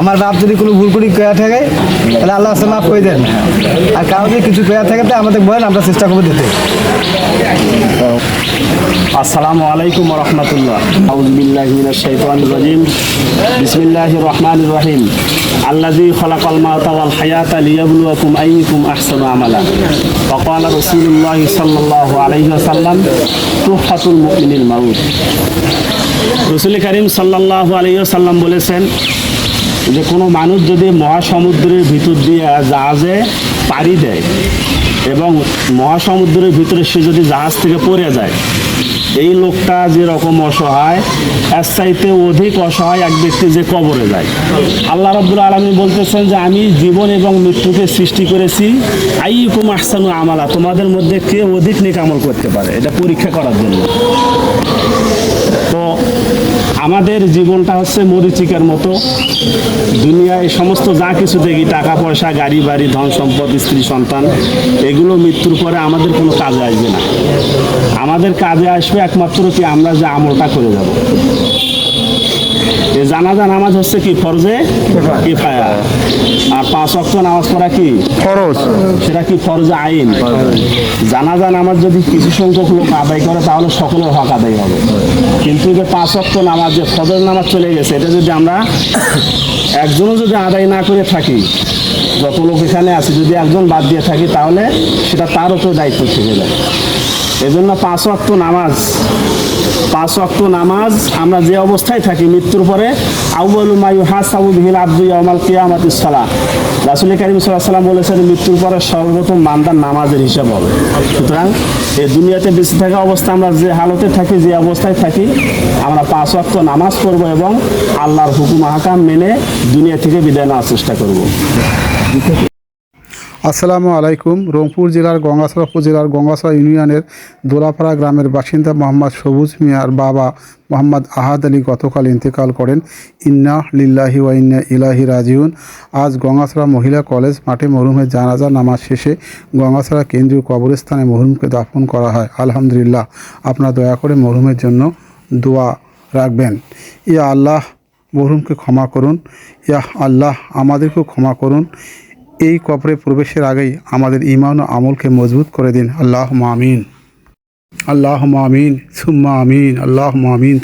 আমার বাপ যদি কোনো ভুল করি কয়া থাকে, তাহলে আল্লাহ আসলে মাফ করে দেন। আর কারও যদি কিছু কয়া থাকে তাই আমাদের বলেন আমরা চেষ্টা করব দিতে। আসসালামু আলাইকুম রহমতুল্লাহ। আউজবিল্লাহ শৈতান রাজিম। বিসমিল্লাহ রহমান রহিম। আল্লাজি খলাকাল মাতা ওয়াল হায়াত লিয়াবলুয়াকুম আইয়ুকুম আহসানু আমালা। ওয়া ক্বালা রাসূলুল্লাহ সাল্লাল্লাহু আলাইহি ওয়াসাল্লাম তুহফাতুল মুমিনিল মাউত। রসুল করিম সাল্লাল্লাহু আলাইহি সাল্লাম বলেছেন যে কোনো মানুষ যদি মহাসমুদ্রের ভিতর দিয়ে জাহাজে পাড়ি দেয় এবং মহাসমুদ্রের ভিতরে সে যদি জাহাজ থেকে পড়ে যায়, এই লোকটা যেরকম অসহায়, এর চাইতে অধিক অসহায় এক ব্যক্তি যে কবরে যায়। আল্লাহ রব্বুল আলমী বলতেছেন যে, আমি জীবন এবং মৃত্যুকে সৃষ্টি করেছি। আইকুম আহসানু আমালা। তোমাদের মধ্যে কে অধিক নিকামল করতে পারে? এটা পরীক্ষা করার জন্য। আমাদের জীবনটা হচ্ছে মরিচিকার মতো। দুনিয়ায় সমস্ত যা কিছু দেখি, টাকা পয়সা, গাড়ি বাড়ি, ধন সম্পদ, স্ত্রী, সন্তান, এগুলো মৃত্যুর পরে আমাদের কোনো কাজে আসবে না। আমাদের কাজে আসবে একমাত্র কি আমরা যে আমলটা করে যাব। জানাজা নামাজ হচ্ছে কি ফরজে? কিফায়া আর পাঁচ অক্ট নামাজ পড়া কি? ফরজ। সেটা কি ফরজে আইন? জানাজা নামাজ যদি কিছু সংখ্যক লোক আদায় করে তাহলে সকলের হক আদায় হবে। কিন্তু যে পাঁচ অক্ট নামাজ যে ফজর নামাজ চলে গেছে এটা যদি আমরা একজনও যদি আদায় না করে থাকি যত লোক এখানে আছে যদি একজন বাদ দিয়ে থাকি তাহলে সেটা তার উপর দায়িত্ব থেকে যায়। এজন্য পাঁচ অক্ট নামাজ, পাঁচ অক্ট নামাজ, আমরা যে অবস্থায় থাকি মৃত্যুর পরে আউ্বালু মায়ু হাসাবু বিহিল আব্দু ইয়ামাল কিয়ামাতিস সালাহ। রাসুল করিম সাল্লাম বলেছেন, মৃত্যুর পরে সর্বপ্রথম মান্দার নামাজের হিসাব হবে। সুতরাং এই দুনিয়াতে বেঁচে থাকা অবস্থা আমরা যে হালতে থাকি, যে অবস্থায় থাকি, আমরা পাঁচ অক্ট নামাজ পড়ব এবং আল্লাহর হুকুম, আহকাম মেনে দুনিয়া থেকে বিদায় নেওয়ার চেষ্টা করব। আসসালামু আলাইকুম। রংপুর জেলার গঙ্গাসরা উপজেলার গঙ্গাসরা ইউনিয়নের দোলাপাড়া গ্রামের বাসিন্দা মোহাম্মদ সবুজ মিয়ার বাবা মোহাম্মদ আহাদ আলী গতকাল ইন্তেকাল করেন। ইন্না লিল্লাহি ওয়া ইন্না ইলাহি রাজিউন। আজ গঙ্গাসরা মহিলা কলেজ মাঠে মরহুমের জানাজা নামাজ শেষে গঙ্গাসরা কেন্দ্রীয় কবরস্থানে মরহুমকে দাফন করা হয়। আলহামদুলিল্লাহ, আপনারা দয়া করে মরহুমের জন্য দোয়া রাখবেন। ইয়া আল্লাহ, মরহুমকে ক্ষমা করুন। ইয়া আল্লাহ, আমাদেরকেও ক্ষমা করুন। এই কবরে প্রবেশের আগেই আমাদের ইমান ও আমলকে মজবুত করে দিন। আল্লাহ মামিন আল্লাহ মামিন সুম্মা আমিন। আল্লাহ মামিন